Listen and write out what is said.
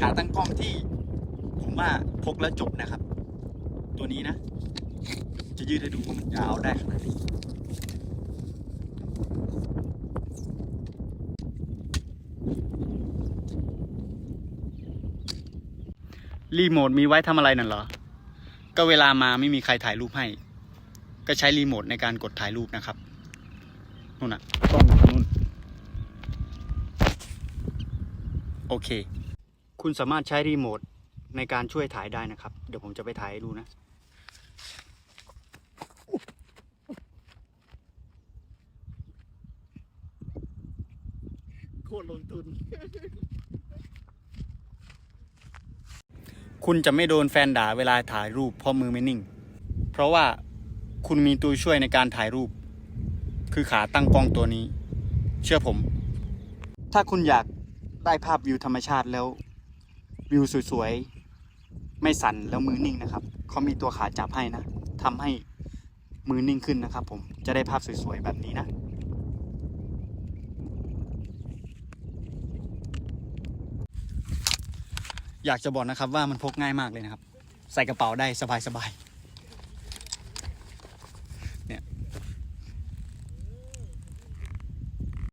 ขาตั้งกล้องที่ผมว่าพกแล้วจบนะครับ ตัวนี้นะ จะยืดให้ดูว่ามันจะเอาได้ขนาดไหนรีโมทมีไว้ทำอะไรนั่นเหรอ ก็เวลามาไม่มีใครถ่ายรูปให้ ก็ใช้รีโมทในการกดถ่ายรูปนะครับนู่นน่ะกล้องอยู่นู่น โอเค คุณสามารถใช้รีโมทในการช่วยถ่ายได้นะครับ เดี๋ยวผมจะไปถ่ายให้ดูนะ โคตรลงทุน คุณจะไม่โดนแฟนด่าเวลาถ่ายรูปเพราะมือไม่นิ่ง เพราะว่าคุณมีตัวช่วยในการถ่ายรูป คือขาตั้งกล้องตัวนี้ เชื่อผม ถ้าคุณอยากได้ภาพวิวธรรมชาติแล้ว วิวสวยๆ ไม่สั่นแล้วมือนิ่งนะครับ เขามีตัวขาจับให้นะทำให้มือนิ่งขึ้นนะครับ ผมจะได้ภาพสวยๆ แบบนี้นะอยากจะบอกนะครับว่ามันพกง่ายมากเลยนะครับ ใส่กระเป๋าได้สบายๆ